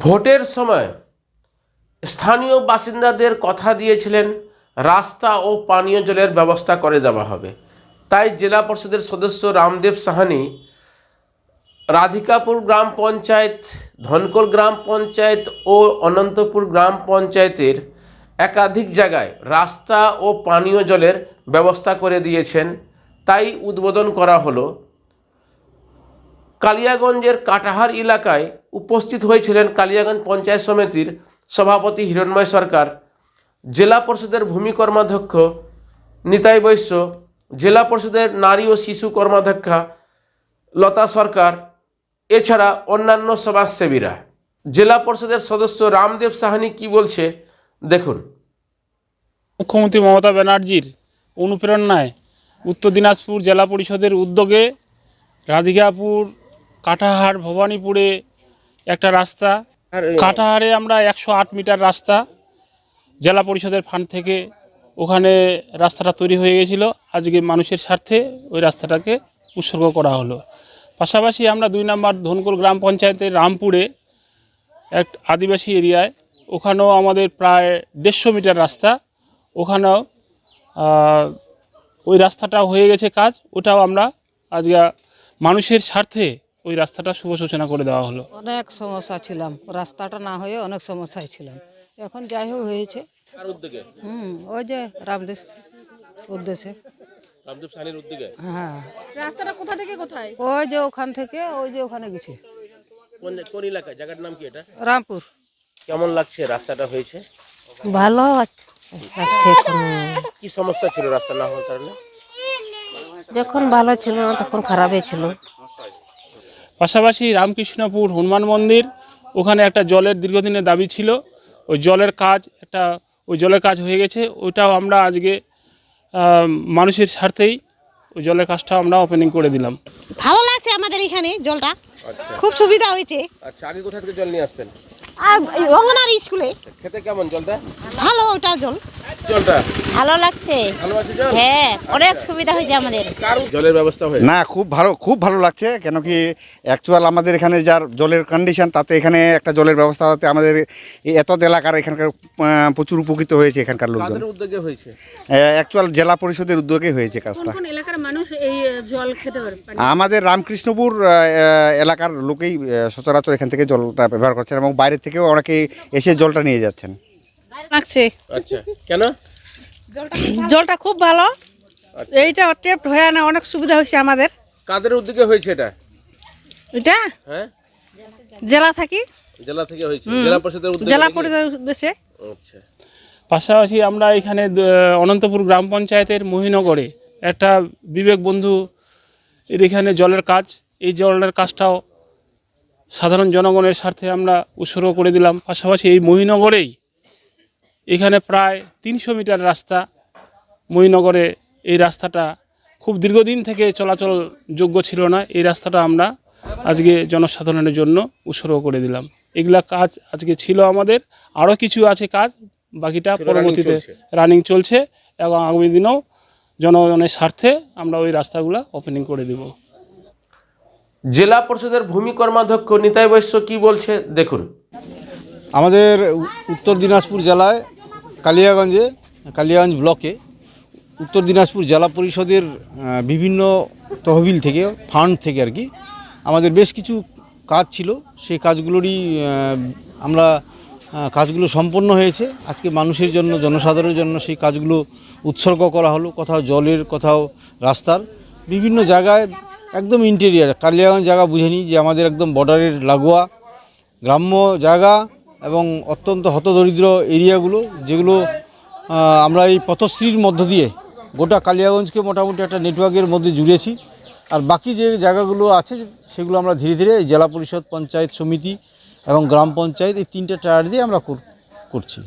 ভোটের সময় স্থানীয় বাসিন্দাদের কথা দিয়েছিলেন, রাস্তা ও পানীয় জলের ব্যবস্থা করে দেওয়া হবে। তাই জেলা পরিষদের সদস্য রামদেব সাহানি, রাধিকাপুর গ্রাম পঞ্চায়েত, ধনকল গ্রাম পঞ্চায়েত ও অনন্তপুর গ্রাম পঞ্চায়েতের একাধিক জায়গায় রাস্তা ও পানীয় জলের ব্যবস্থা করে দিয়েছেন। তাই উদ্বোধন করা হলো। কালিয়াগঞ্জের কাটাহার এলাকায় উপস্থিত হয়েছিলেন কালিয়াগঞ্জ পঞ্চায়েত সমিতির সভাপতি হিরণময় সরকার, জেলা পরিষদের ভূমি কর্মাধ্যক্ষ নিতাই বৈশ্য, জেলা পরিষদের নারী ও শিশু কর্মাধ্যক্ষা লতা সরকার, এছাড়া অন্যান্য সমাজসেবীরা। জেলা পরিষদের সদস্য রামদেব সাহানি কি বলছে, দেখুন। মুখ্যমন্ত্রী মমতা ব্যানার্জির অনুপ্রেরণায় উত্তর দিনাজপুর জেলা পরিষদের উদ্যোগে রাধিকাপুর, কাটাহার, ভবানীপুরে একটা রাস্তা কাটাহারে আমরা একশো আট মিটার রাস্তা জেলা পরিষদের ফান্ড থেকে ওখানে রাস্তাটা তৈরি হয়ে গেছিল। আজকে মানুষের স্বার্থে ওই রাস্তাটাকে উৎসর্গ করা হলো। পাশাপাশি আমরা দুই নম্বর ধনকুল গ্রাম পঞ্চায়েতের রামপুরে এক আদিবাসী এরিয়ায় ওখানেও আমাদের প্রায় দেড়শো মিটার রাস্তা ওখানেও ওই রাস্তাটাও হয়ে গেছে কাজ। ওটাও আমরা আজকে মানুষের স্বার্থে ওই রাস্তাটা শুভ সূচনা করে দেওয়া হলো। অনেক সমস্যা ছিলাম। রাস্তাটা না হয়ে অনেক সমস্যায় ছিলাম। এখন যাই হোক হয়েছে। হুম ওই যে রামদেশ উদ্দেশ্যে। রামদেব সাহানির উদ্যোগে? হ্যাঁ। রাস্তাটা কোথা থেকে কোথায়? ওই যে ওখান থেকে ওই যে ওখানে গেছে। কোন কোন এলাকায়? জায়গার নাম কি এটা? রামপুর। কেমন লাগছে রাস্তাটা হয়েছে? ভালো লাগছে। কি সমস্যা ছিল রাস্তা না হওয়ার কারণে? যখন ভালো ছিল তখন খারাপই ছিল। পাশাপাশি রামকৃষ্ণপুর হনুমান মন্দির ওখানে একটা জলের দীর্ঘদিনের দাবি ছিল। ওই জলের কাজ একটা ওই জলের কাজ হয়ে গেছে। ওইটাও আমরা আজকে মানুষের স্বার্থেই ওই জলের কাজটা আমরা ওপেনিং করে দিলাম। ভালো লাগছে আমাদের এখানে জলটা। খুব সুবিধা হয়েছে। আচ্ছা আগে কোথা থেকে জল নিয়ে আসতেন? আর অঙ্গনারী স্কুলে। খেতে কেমন জলটা? ভালো ওটা জল। ভালো লাগছে? ভালো আছে জল? হ্যাঁ অনেক সুবিধা হয়েছে আমাদের। জলের ব্যবস্থা হয়েছে? না খুব ভালো খুব ভালো লাগছে কেন কি অ্যাকচুয়াল আমাদের এখানে যার জলের কন্ডিশন তাতে এখানে একটা জলের ব্যবস্থা হতে আমাদের এত এলাকার এখানকার প্রচুর উপকৃত হয়েছে এখানকার লোকজন। উদ্যোগে হয়েছে? অ্যাকচুয়াল জেলা পরিষদের উদ্যোগে হয়েছে কাজটা। কোন এলাকার মানুষ এই জল খেতে পারে? আমাদের রামকৃষ্ণপুর এলাকার লোকেই সচরাচর এখান থেকে জলটা ব্যবহার করছেন এবং বাইরের থেকেও অনেকেই এসে জলটা নিয়ে যাচ্ছেন। লাগছে। আচ্ছা কেন? জলটা খুব ভালো। এইটা টেপ হয়ে না অনেক সুবিধা হয়েছে আমাদের। কাদের উদ্যোগে হয়েছে এটা? এটা? হ্যাঁ? জেলা থাকি। জেলা থেকে হয়েছে। জেলা পরিষদের উদ্যোগে জেলা পরিষদের উদ্দেশ্যে। আচ্ছা। পাশাপাশি আমরা এখানে অনন্তপুর গ্রাম পঞ্চায়েতের মহিনগরে একটা বিবেক বন্ধু এর এখানে জলের কাজ। এই জলের কাজটাও সাধারণ জনগণের স্বার্থে আমরা উৎসর্গ করে দিলাম। পাশাপাশি এই মহিনগরেই এখানে প্রায় তিনশো মিটার রাস্তা মহিনগরে এই রাস্তাটা খুব দীর্ঘদিন থেকে চলাচল যোগ্য ছিল না। এই রাস্তাটা আমরা আজকে জনসাধারণের জন্য উৎসর্গ করে দিলাম। এগুলা কাজ আজকে ছিল আমাদের। আরও কিছু আছে কাজ বাকিটা পরবর্তীতে রানিং চলছে এবং আগামী দিনেও জনগণের স্বার্থে আমরা ওই রাস্তাগুলো ওপেনিং করে দেব। জেলা পরিষদের ভূমি কর্মাধ্যক্ষ নিতাই বৈশ্য কি বলছে? দেখুন। আমাদের উত্তর দিনাজপুর জেলায় কালিয়াগঞ্জে, কালিয়াগঞ্জ ব্লকে উত্তর দিনাজপুর জেলা পরিষদের বিভিন্ন তহবিল থেকে, ফান্ড থেকে আর কি, আমাদের বেশ কিছু কাজ ছিল। সেই কাজগুলোরই আমরা কাজগুলো সম্পন্ন হয়েছে। আজকে মানুষের জন্য, জনসাধারণের জন্য সেই কাজগুলো উৎসর্গ করা হলো। কোথাও জলের, কোথাও রাস্তার, বিভিন্ন জায়গায় একদম ইন্টেরিয়ার কালিয়াগঞ্জ জায়গা বুঝে নিই যে আমাদের একদম বর্ডারের লাগোয়া, গ্রাম্য জায়গা। এবং অত্যন্ত হতদরিদ্র এরিয়াগুলো যেগুলো আমরা এই পথশ্রীর মধ্য দিয়ে গোটা কালিয়াগঞ্জকে মোটামুটি একটা নেটওয়ার্কের মধ্যে জুড়েছি। আর বাকি যে জায়গাগুলো আছে সেগুলো আমরা ধীরে ধীরে জেলা পরিষদ পঞ্চায়েত সমিতি এবং গ্রাম পঞ্চায়েত এই তিনটে টায়ার দিয়ে আমরা কর- করছি।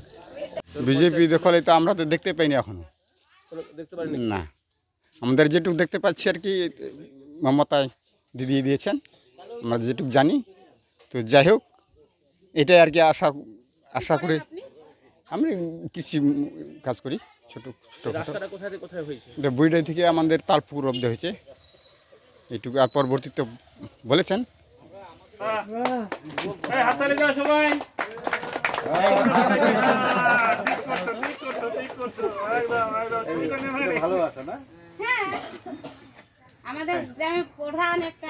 বিজেপি দখলে তো আমরা তো দেখতে পাইনি এখনও। না। আমাদের যেটুকু দেখতে পাচ্ছি আর কি মমতায় দিদি দিয়েছেন। আমরা যেটুকু জানি। তো যাই হোক এটাই আর কি আশা আশা করে। আমি কৃষি কাজ করি ছোটো ছোটো রাস্তাটা কোথায় থেকে হয়েছে? বুইডাই থেকে আমাদের তালপুর অব্দি হয়েছে। এইটুকু আর পরবর্তীতে বলেছেন। সবাই। আমাদের গ্রামে প্রধান একটা